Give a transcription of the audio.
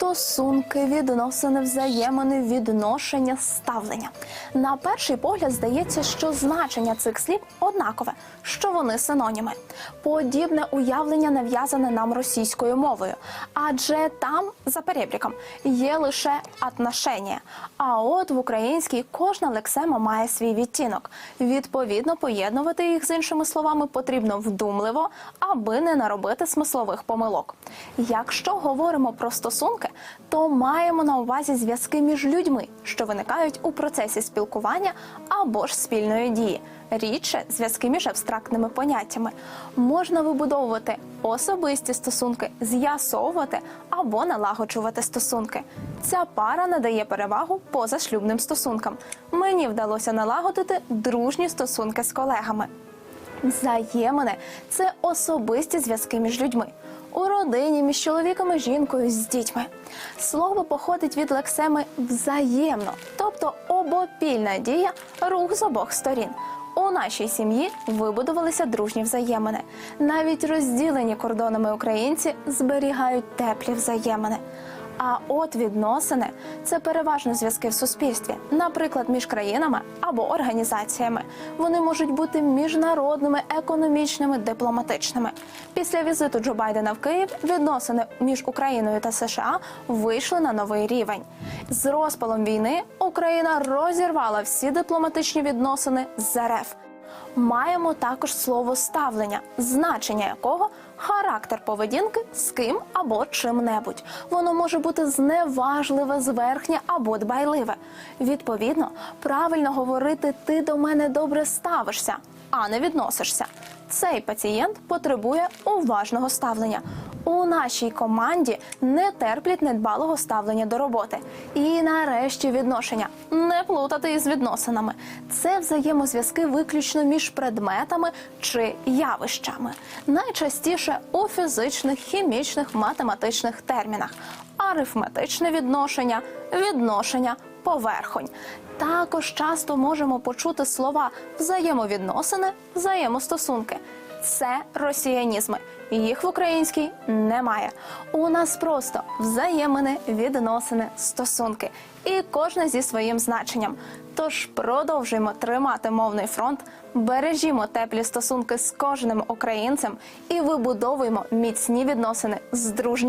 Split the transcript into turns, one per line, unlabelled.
Стосунки, відносини, взаємини, відношення, ставлення. На перший погляд здається, що значення цих слів однакове, що вони синоніми. Подібне уявлення нав'язане нам російською мовою, адже там за перебріком є лише отношення. А от в українській кожна лексема має свій відтінок. Відповідно, поєднувати їх з іншими словами потрібно вдумливо, аби не наробити смислових помилок. Якщо говоримо про стосунки, то маємо на увазі зв'язки між людьми, що виникають у процесі спілкування або ж спільної дії. Рідше зв'язки між абстрактними поняттями можна вибудовувати особисті стосунки, з'ясовувати або налагоджувати стосунки. Ця пара надає перевагу позашлюбним стосункам. Мені вдалося налагодити дружні стосунки з колегами. Взаємини це особисті зв'язки між людьми. У родині, між чоловіком і жінкою, з дітьми. Слово походить від лексеми взаємно, тобто обопільна дія, рух з обох сторін. У нашій сім'ї вибудувалися дружні взаємини. Навіть розділені кордонами українці зберігають теплі взаємини. А от відносини це переважно зв'язки в суспільстві, наприклад, між країнами або організаціями. Вони можуть бути міжнародними, економічними, дипломатичними. Після візиту Джо Байдена в Київ відносини між Україною та США вийшли на новий рівень. З розпалом війни Україна розірвала всі дипломатичні відносини з РФ. Маємо також слово ставлення, значення якого характер поведінки з ким або чим-небудь. Воно може бути зневажливе, зверхнє або дбайливе. Відповідно, правильно говорити ти до мене добре ставишся, а не відносишся. Цей пацієнт потребує уважного ставлення. У нашій команді не терплять недбалого ставлення до роботи. І нарешті відношення не плутати із відносинами. Це взаємозв'язки виключно між предметами чи явищами. Найчастіше у фізичних, хімічних, математичних термінах. Арифметичне відношення, відношення, поверхонь. Також часто можемо почути слова взаємовідносини, взаємостосунки. Це росіянізми. Їх в українській немає. У нас просто взаємини, відносини, стосунки, і кожна зі своїм значенням. Тож продовжуємо тримати мовний фронт, бережімо теплі стосунки з кожним українцем і вибудовуємо міцні відносини з дружніми.